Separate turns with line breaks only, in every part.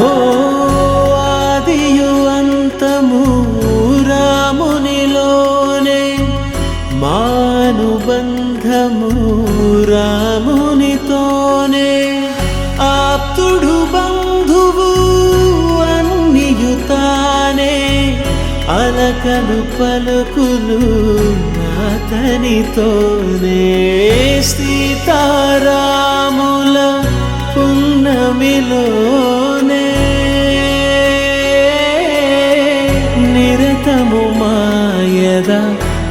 అహో అంతము రామునిలోనే మానుబంధము రామునితోనే. ఆప్తుడు బంధువు అన్నియుతానే అలకలు పలుకులు అతనితోనే సీతారాముల పున్నమిలో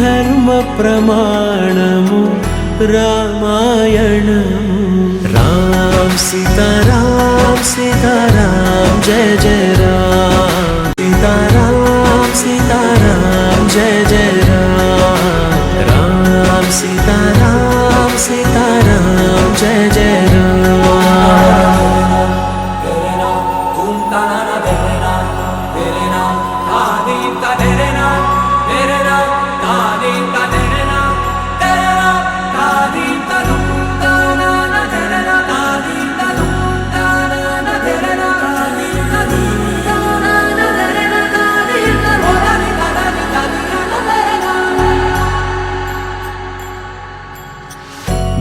ధర్మ ప్రమాణము రామాయణము. రామ సీతారాం సీతారాం జయ జయ రామ.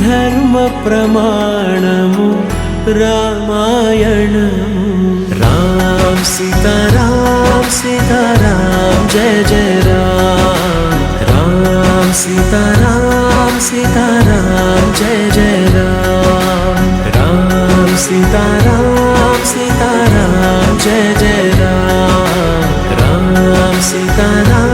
ధర్మ ప్రమాణము రామాయణము. రామ్ సీతారామ్ సీతారామ్ జయ జయ రామ్. రామ్ సీతారామ్ సీతారామ్ జయ జయ రామ్. రామ్ సీతారామ్ సీతారామ్ జయ జయ రామ్. రామ్ సీతారామ్ సీతారామ్